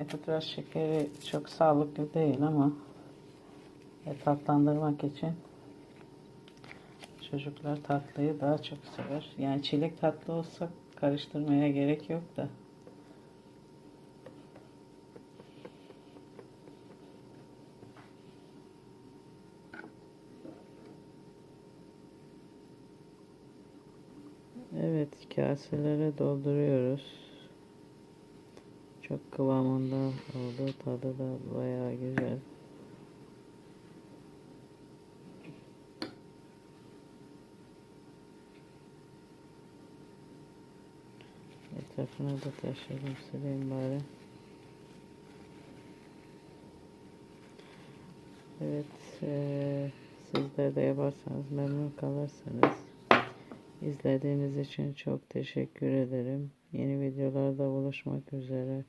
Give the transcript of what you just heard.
Epidral şekeri çok sağlıklı değil ama tatlandırmak için çocuklar tatlıyı daha çok sever. Yani çilek tatlı olsa karıştırmaya gerek yok da. Evet, kaselere dolduruyoruz. Çok kıvamında oldu. Tadı da bayağı güzel. Etrafına da taşıyalım sileyim bari. Evet, eee sizler de yaparsanız memnun kalırsınız. İzlediğiniz için çok teşekkür ederim. Yeni videolarda buluşmak üzere.